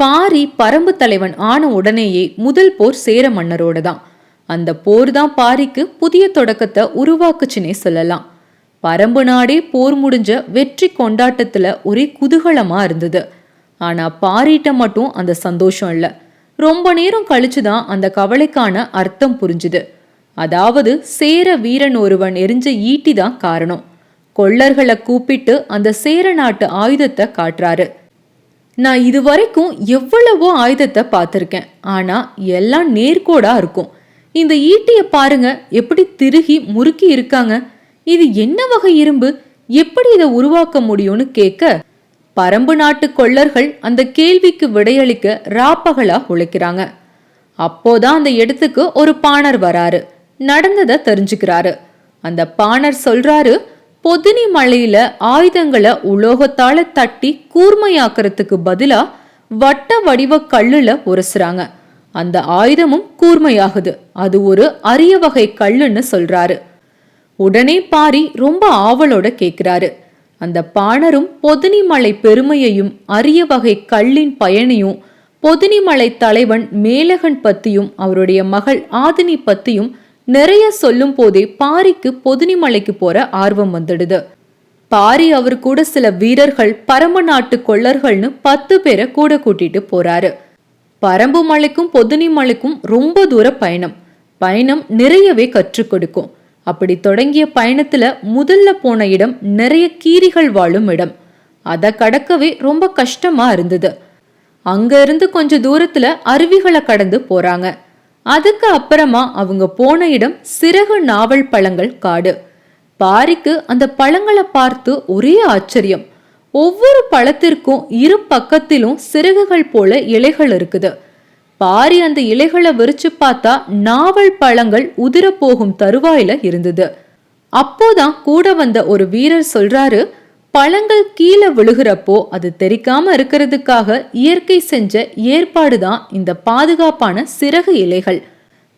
பாரி பரம்பு தலைவன் ஆன உடனேயே முதல் போர் சேர மன்னரோட தான் அந்த போர் தான் பாரிக்கு புதிய தொடக்கத்தை உருவாக்குச்சுன்னே சொல்லலாம். பரம்பு நாடே போர் முடிஞ்ச வெற்றி கொண்டாட்டத்துல ஒரே குதூகலமா இருந்தது. ஆனா பாரிட்ட மட்டும் அந்த சந்தோஷம் இல்லை. ரொம்ப நேரம் கழிச்சு தான் அந்த கவலைக்கான அர்த்தம் புரிஞ்சுது. அதாவது சேர வீரன் ஒருவன் எரிஞ்ச ஈட்டி தான் காரணம். கொள்ளர்களை கூப்பிட்டு அந்த சேர நாட்டு ஆயுதத்தை காட்டுறாரு. நான் இதுவரைக்கும் எவ்வளவோ ஆயுதத்தை பார்த்துருக்கேன். ஆனால் எல்லாம் நேர்கோடாக இருக்கும். இந்த ஈட்டியை பாருங்க எப்படி திருகி முறுக்கி இருக்காங்க. இது என்ன வகை இரும்பு? எப்படி இதை உருவாக்க முடியும்னு கேட்க பரம்பு நாட்டு கொள்ளர்கள் அந்த கேள்விக்கு விடையளிக்க ராப்பகலா உழைக்கிறாங்க. அப்போதான் அந்த இடத்துக்கு ஒரு பாணர் வராரு. நடந்ததை தெரிஞ்சுக்கிறாரு. அந்த பாணர் சொல்றாரு பொதினி மலையில ஆயுதங்களை உலோகத்தால தட்டி கூர்மையாக்குறதுக்கு பதிலா வட்ட வடிவ கல்லுல உரசுறாங்க. அந்த ஆயுதமும் கூர்மையாகுது. அது ஒரு அரிய வகை கல்லுன்னு சொல்றாரு. உடனே பாரி ரொம்ப ஆவலோட கேக்குறாரு. அந்த பாணரும் பொதினிமலை பெருமையையும் அரிய வகை கல்லின் பயனையும் பொதினிமலை தலைவன் மேலகன் பத்தியும் அவருடைய மகள் ஆதினி பத்தியும் நிறைய சொல்லும் போதே பாரிக்கு பொதுனிமலைக்கு போற ஆர்வம் வந்துடுது. பாரி அவர் கூட சில வீரர்கள் பரம நாட்டு கொள்ளர்கள்னு பத்து பேரை கூட கூட்டிட்டு போறாரு. பரம்பு மலைக்கும் பொதுனி மலைக்கும் ரொம்ப தூர பயணம். பயணம் நிறையவே கற்றுக் கொடுக்கும். அப்படி தொடங்கிய பயணத்துல முதல்ல போன இடம் நிறைய கீரிகள் வாழும் இடம். அதை கடக்கவே ரொம்ப கஷ்டமா இருந்தது. அங்க இருந்து கொஞ்ச தூரத்துல அருவிகளை கடந்து போறாங்க. அதுக்கு அப்புறமா அவங்க போன இடம் சிறகு நாவல் பழங்கள் காடு. பாரிக்கு அந்த பழங்களை பார்த்து ஒரே ஆச்சரியம். ஒவ்வொரு பழத்திற்கும் இரு பக்கத்திலும் சிறகுகள் போல இலைகள் இருக்குது. பாரி அந்த இலைகளை விரிச்சு பார்த்தா நாவல் பழங்கள் உதிர போகும் தருவாயில இருந்தது. அப்போதான் கூட வந்த ஒரு வீரர் சொல்றாரு பழங்கள் கீழே விழுகிறப்போ அது தெரிக்காம இருக்கிறதுக்காக இயற்கை செஞ்ச ஏற்பாடுதான் இந்த பாதுகாப்பான சிறகு இலைகள்.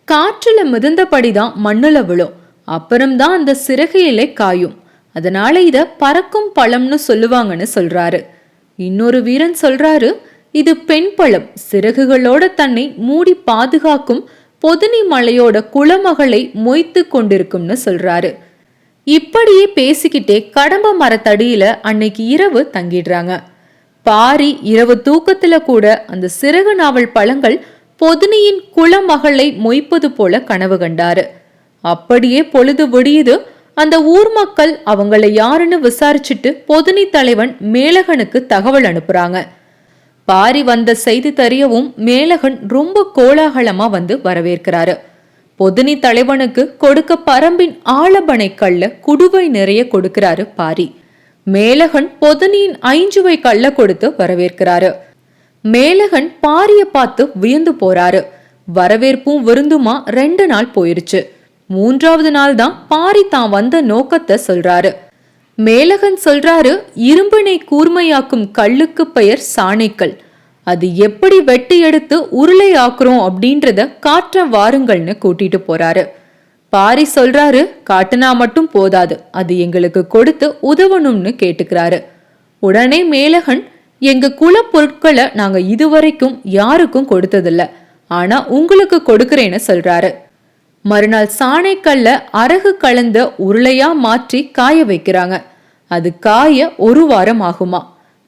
காற்றுல மிதந்தபடிதான் மண்ணுல விழும். அப்புறம்தான் அந்த சிறகு இலை காயும். அதனால இத பறக்கும் பழம்னு சொல்லுவாங்கன்னு சொல்றாரு. இன்னொரு வீரன் சொல்றாரு இது பெண் பழம். சிறகுகளோட தன்னை மூடி பாதுகாக்கும் பொதினி மலையோட குளமகளை மொய்த்து கொண்டிருக்கும்னு சொல்றாரு. இப்படியே பேசிக்கிட்டே கடம்ப மரத்தடியில அன்னைக்கு இரவு தங்கிடுறாங்க. பாரி இரவு தூக்கத்துல கூட அந்த சிறகு நாவல் பழங்கள் பொதுனியின் குளமகளை மொய்ப்பது போல கனவு கண்டாரு. அப்படியே பொழுது விடியுது. அந்த ஊர் மக்கள் அவங்கள யாருன்னு விசாரிச்சுட்டு பொதுனி தலைவன் மேலகனுக்கு தகவல் அனுப்புறாங்க. பாரி வந்த செய்தி தெரியவும் மேலகன் ரொம்ப கோலாகலமா வந்து வரவேற்கிறாரு. பொதினி தலைவனுக்கு கொடுக்க பரம்பின் ஆலபனை கல்ல குடுவை நிறைய கொடுக்கிறாரு பாரி. மேலகன் பொதினியின் ஐஞ்சுவை கல்ல கொடுத்து வரவேற்கிறாரு. மேலகன் பாரிய பார்த்து வியந்து போறாரு. வரவேற்பும் விருந்துமா ரெண்டு நாள் போயிருச்சு. மூன்றாவது நாள் தான் பாரி தான் வந்த நோக்கத்தை சொல்றாரு. மேலகன் சொல்றாரு இரும்பினை கூர்மையாக்கும் கல்லுக்கு பெயர் சாணைக்கல். அது எப்படி வெட்டி எடுத்து உருளை ஆக்குறோம் அப்படின்றத காற்ற வாருங்கள்னு கூட்டிட்டு போறாரு. பாரி சொல்றாரு காட்டுனா மட்டும் போதாது அது எங்களுக்கு கொடுத்து உதவணும்னு கேட்டுக்கிறாரு. உடனே மேலகன் எங்க குலப்பொருட்களை நாங்க இதுவரைக்கும் யாருக்கும் கொடுத்ததில்ல ஆனா உங்களுக்கு கொடுக்கறேன்னு சொல்றாரு. மறுநாள் சாணைக்கல்ல அரகு கலந்த உருளையா மாற்றி காய வைக்கிறாங்க. அது காய ஒரு வாரம் ஆகுமா?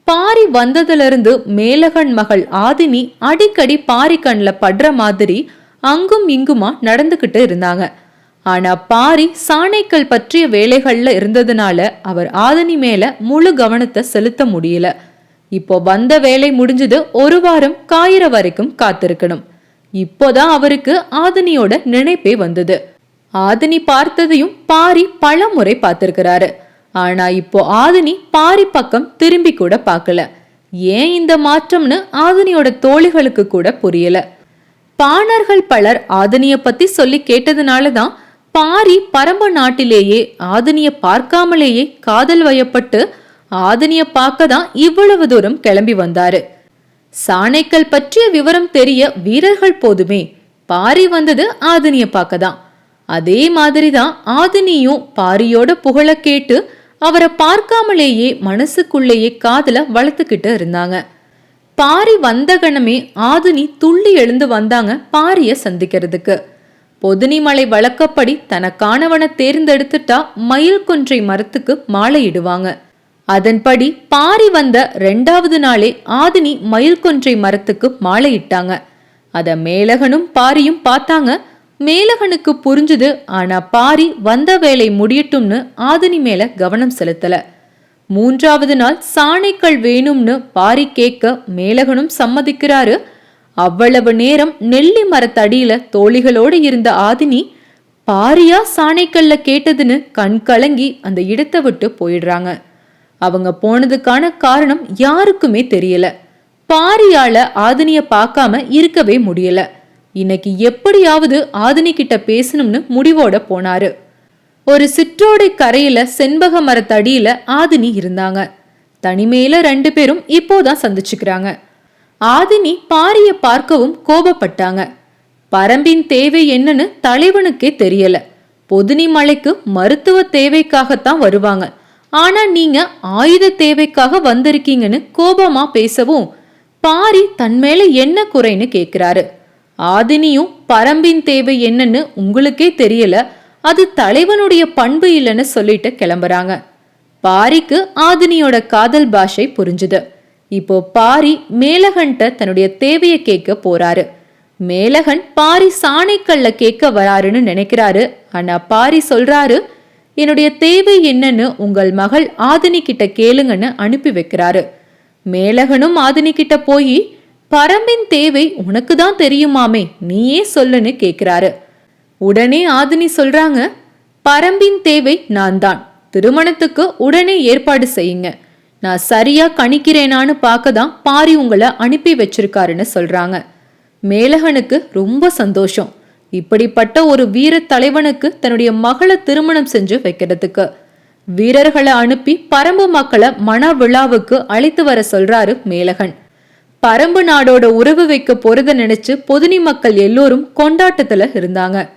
பாரி வந்ததிலிருந்து மேலகன் மகள் ஆதினி அடிக்கடி பாரி கண்ணில் படுற மாதிரி அங்கும் இங்குமா நடந்துக்கிட்டு இருந்தாங்க. ஆனா பாரி சாணைக்கல் பற்றிய வேலைகள்ல இருந்ததுனால அவர் ஆதினி மேல முழு கவனத்தை செலுத்த முடியல. இப்போ வந்த வேலை முடிஞ்சது ஒரு வாரம் காயிற வரைக்கும் காத்திருக்கணும். இப்போதான் அவருக்கு ஆதினியோட நினைப்பே வந்தது. ஆதினி பார்த்ததையும் பாரி பல முறை பார்த்திருக்கிறாரு. ஆனா இப்போ ஆதினி பாரி பக்கம் திரும்பி கூட பார்க்கல. ஏன் இந்த மாற்றம்னு ஆதினியோட தோழிகளுக்கு கூட புரியல. பாணர்கள் பலர் ஆதினிய பத்தி சொல்லி கேட்டதுனால தான் பாரி பரம்ப நாட்டிலேயே ஆதினிய பார்க்காமலேயே காதல் வயப்பட்டு ஆதினிய பார்க்க தான் இவ்வளவு தூரம் கிளம்பி வந்தாரு. சாணைக்கல் பற்றிய விவரம் தெரிய வீரர்கள் போதுமே. பாரி வந்தது ஆதினிய பார்க்க தான். அதே மாதிரிதான் ஆதினியும் பாரியோட புகழ கேட்டு அவரை பார்க்காமலேயே மனசுக்குள்ளேயே காதல வளர்த்துக்கிட்டு இருந்தாங்க. பாரி வந்த கணமே ஆதினி துள்ளி எழுந்து வந்தாங்க பாரிய சந்திக்கிறதுக்கு. பொதுனிமலை வழக்கப்படி தனக்கானவனை தேர்ந்தெடுத்துட்டா மயில் கொன்றை மரத்துக்கு மாலையிடுவாங்க. அதன்படி பாரி வந்த ரெண்டாவது நாளே ஆதினி மயில் கொன்றை மரத்துக்கு மாலையிட்டாங்க. அத மேலகனும் பாரியும் பார்த்தாங்க. மேலகனுக்கு புரிஞ்சுது ஆனா பாரி வந்த வேலை முடியட்டும்னு ஆதினி மேல கவனம் செலுத்தல. மூன்றாவது நாள் சாணைக்கள் வேணும்னு பாரி கேட்க மேலகனும் சம்மதிக்கிறாரு. அவ்வளவு நேரம் நெல்லி மரத்தடியில தோழிகளோடு இருந்த ஆதினி பாரியா சாணைக்கல்ல கேட்டதுன்னு கண் கலங்கி அந்த இடத்தை விட்டு போயிடுறாங்க. அவங்க போனதுக்கான காரணம் யாருக்குமே தெரியல. பாரியால ஆதினிய பார்க்காம இருக்கவே முடியல. இன்னைக்கு எப்படியாவது ஆதினி கிட்ட பேசணும்னு முடிவோட போனாரு. ஒரு சிற்றோடை கரையில செண்பக மரத்தடியில ஆதினி இருந்தாங்க. தனிமையில ரெண்டு பேரும் இப்போதான் சந்திச்சுக்கிறாங்க. ஆதினி பாரிய பார்க்கவும் கோபப்பட்டாங்க. பரம்பின் தேவை என்னன்னு தலைவனுக்கே தெரியல. பொதுனி மலைக்கு மருத்துவ தேவைக்காகத்தான் வருவாங்க. ஆனா நீங்க ஆயுத தேவைக்காக வந்திருக்கீங்கன்னு கோபமா பேசவும் பாரி தன்மேல என்ன குறைன்னு கேக்குறாரு. ஆதினியும் பரம்பின் தேவை என்னன்னு உங்களுக்கே தெரியல. அது தலைவனுடைய பண்பு இல்லைன்னு சொல்லிட்டு கிளம்புறாங்க. பாரிக்கு ஆதினியோட காதல் பாஷை புரிஞ்சுது. இப்போ பாரி மேலகன்ட்ட தன்னுடைய தேவையை கேட்க போறாரு. மேலகன் பாரி சாணைக்கல்ல கேட்க வராருன்னு நினைக்கிறாரு. ஆனா பாரி சொல்றாரு என்னுடைய தேவை என்னன்னு உங்கள் மகள் ஆதினி கிட்ட கேளுங்கன்னு அனுப்பி வைக்கிறாரு. மேலகனும் ஆதினி கிட்ட போய் பரம்பின் தேவை உனக்கு தான் தெரியுமாமே நீயே சொல்லுன்னு கேட்குறாரு உடனே ஆதினி சொல்றாங்க பரம்பின் தேவை நான் தான் திருமணத்துக்கு உடனே ஏற்பாடு செய்யுங்க. நான் சரியா கணிக்கிறேனான்னு பார்க்க தான் பாரி உங்களை அனுப்பி வச்சிருக்காருன்னு சொல்றாங்க. மேலகனுக்கு ரொம்ப சந்தோஷம். இப்படிப்பட்ட ஒரு வீர தலைவனுக்கு தன்னுடைய மகளை திருமணம் செஞ்சு வைக்கிறதுக்கு. வீரர்களை அனுப்பி பரம்பு மக்களை மன விழாவுக்கு அழைத்து வர சொல்றாரு மேலகன். பரம்பு நாடோட உறவு வைக்க போறத நினைச்சு பொதுனி மக்கள் எல்லோரும் கொண்டாட்டத்துல இருந்தாங்க.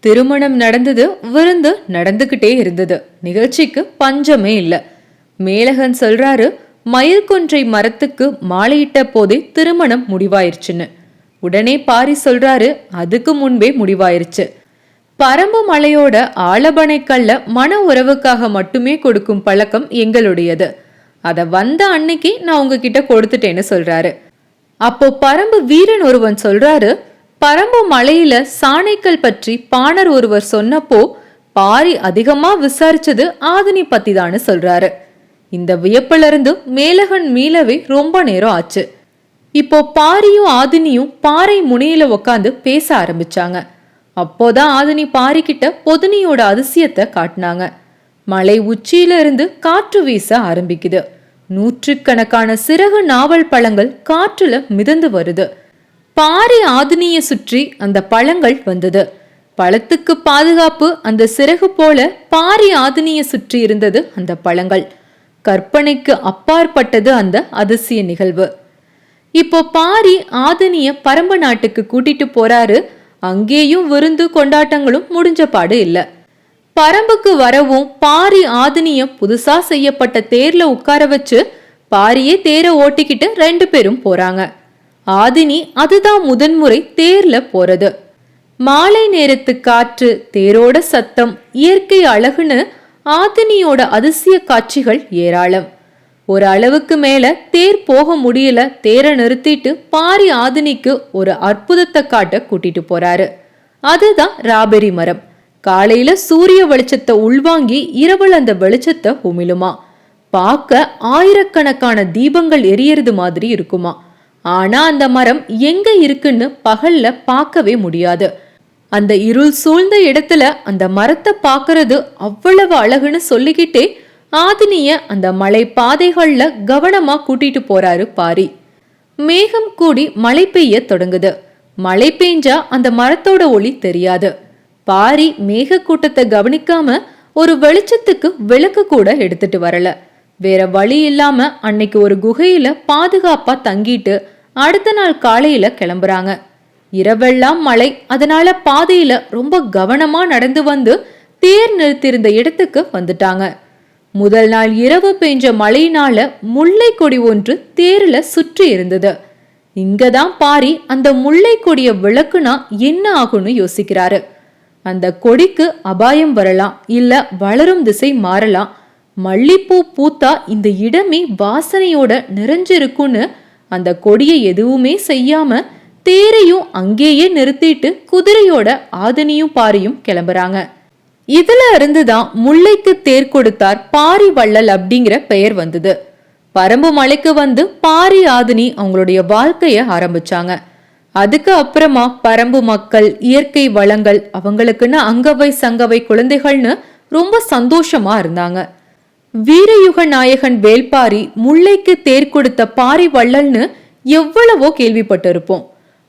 திருமணம் நடந்தது விருந்து நடந்துகிட்டே இருந்தது. நிகழ்ச்சிக்கு பஞ்சமே இல்லை. மேலகன் சொல்றாரு மயில் கொன்றை மரத்துக்கு மாலையிட்ட போதே திருமணம் முடிவாயிருச்சுன்னு. உடனே பாரி சொல்றாரு அதுக்கு முன்பே முடிவாயிருச்சு. பரம்பு மலையோட ஆலபனைக்கல்ல மன உறவுக்காக மட்டுமே கொடுக்கும் பழக்கம் எங்களுடையது. அதை வந்த அன்னைக்கு நான் உங்ககிட்ட கொடுத்துட்டேன்னு சொல்றாரு. அப்போ பரம்பு வீரன் ஒருவன் சொல்றாரு பரம்பு மலையில சாணைக்கல் பற்றி பாணர் ஒருவர் சொன்னப்போ பாரி அதிகமா விசாரிச்சது ஆதினி பத்தி தான்னு சொல்றாரு. இந்த வியப்பிலிருந்து மேலகன் மீளவே ரொம்ப நேரம் ஆச்சு. இப்போ பாரியும் ஆதினியும் பாறை முனையில உக்காந்து பேச ஆரம்பிச்சாங்க. அப்போதான் ஆதினி பாரிக்கிட்ட பொதுனியோட அதிசயத்தை காட்டினாங்க. மலை உச்சியில இருந்து காற்று வீச ஆரம்பிக்குது. நூற்றுக்கணக்கான சிறகு நாவல் பழங்கள் காற்றுல மிதந்து வருது. பாரி ஆதினிய சுற்றி அந்த பழங்கள் வந்தது. பழத்துக்கு பாதுகாப்பு அந்த சிறகு போல பாரி ஆதினிய சுற்றி இருந்தது அந்த பழங்கள். கற்பனைக்கு அப்பாற்பட்டது அந்த அதிசய நிகழ்வு. இப்போ பாரி ஆதனிய பரம்பு நாட்டுக்கு கூட்டிட்டு போறாரு. அங்கேயும் விருந்து கொண்டாட்டங்களும் முடிஞ்ச பாடு இல்லை. பரம்புக்கு வரவும் பாரி ஆதினியம் புதுசா செய்யப்பட்ட தேர்ல உட்கார வச்சு பாரியே தேரை ஓட்டிக்கிட்டு ரெண்டு பேரும் போறாங்க. ஆதினி அதுதான் முதன்முறை தேர்ல போறது. மாலை நேரத்து காற்று தேரோட சத்தம் இயற்கை அழகுன்னு ஆதினியோட அதிசய காட்சிகள் ஏராளம். ஒரு அளவுக்கு மேல தேர் போக முடியல தேரை நிறுத்திட்டு பாரி ஆதினிக்கு ஒரு அற்புதத்தை காட்ட கூட்டிட்டு போறாரு. அதுதான் ராபெரி மரம். காலையில சூரிய வெளிச்சத்தை உள்வாங்கி இரவல் அந்த வெளிச்சத்தை உமிழுமா? பார்க்க ஆயிரக்கணக்கான தீபங்கள் எரியறது மாதிரி இருக்குமா? ஆனா அந்த மரம் எங்க இருக்குன்னு பகல்ல பார்க்கவே முடியாது. அந்த இருள் சூழ்ந்த இடத்துல அந்த மரத்தை பார்க்கறது அவ்வளவு அழகுன்னு சொல்லிக்கிட்டே ஆதினிய அந்த மலை பாதைகள்ல கவனமா கூட்டிட்டு போறாரு பாரி. மேகம் கூடி மழை பெய்ய தொடங்குது. மழை பெஞ்சா அந்த மரத்தோட ஒளி தெரியாது. பாரி மேகக்கூட்டத்தை கவனிக்காம ஒரு வெளிச்சத்துக்கு விளக்கு கூட எடுத்துட்டு வரல. வேற வழி இல்லாம அன்னைக்கு ஒரு குகையில பாதுகாப்பா தங்கிட்டு அடுத்த நாள் காலையில கிளம்புறாங்க. இரவெல்லாம் மழை அதனால பாதையில ரொம்ப கவனமா நடந்து வந்து தேர் நிறுத்தியிருந்த இடத்துக்கு வந்துட்டாங்க. முதல் நாள் இரவு பெஞ்ச மழையினால முல்லை கொடி ஒன்று தேர்ல சுற்றி இருந்தது. இங்கதான் பாரி அந்த முல்லை கொடிய விளக்குனா என்ன ஆகும்னு யோசிக்கிறாரு. அந்த கொடிக்கு அபாயம் வரலாம் இல்ல வளரும் திசை மாறலாம். மல்லிப்பூ பூத்தா இந்த இடமே வாசனையோட நிறைஞ்சிருக்கும்னு அந்த கொடியை எதுவுமே செய்யாம தேரையும் அங்கேயே நிறுத்திட்டு குதிரையோட ஆதனியும் பாரியும் கிளம்புறாங்க. இதுல இருந்துதான் முல்லைக்கு தேர் கொடுத்தார் பாரி வள்ளல் அப்படிங்கிற பெயர் வந்தது. பரம்பு மலைக்கு வந்து பாரி ஆதினி அவங்களுடைய வாழ்க்கைய ஆரம்பிச்சாங்க. அதுக்கு அப்புறமா பரம்பு மக்கள் இயற்கை வளங்கள் அவங்களுக்குன்னு அங்கவை சங்கவை குழந்தைகள்னு ரொம்ப சந்தோஷமா இருந்தாங்க. வீரயுக நாயகன் வேல்பாரி முல்லைக்கு தேர் கொடுத்த பாரி வள்ளல்னு எவ்வளவோ கேள்விப்பட்டிருப்போம்.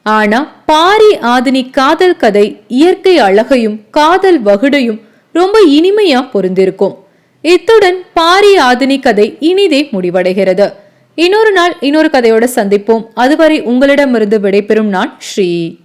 ஆனா பாரி ஆதினி காதல் கதை இயற்கை அழகையும் காதல் வகுடையும் ரொம்ப இனிமையா பொருந்திருக்கும். இத்துடன் பாரி ஆதினி கதை இனிதே முடிவடைகிறது. இன்னொரு நாள் இன்னொரு கதையோட சந்திப்போம். அதுவரை உங்களிடமிருந்து விடைபெறும் நான் ஸ்ரீ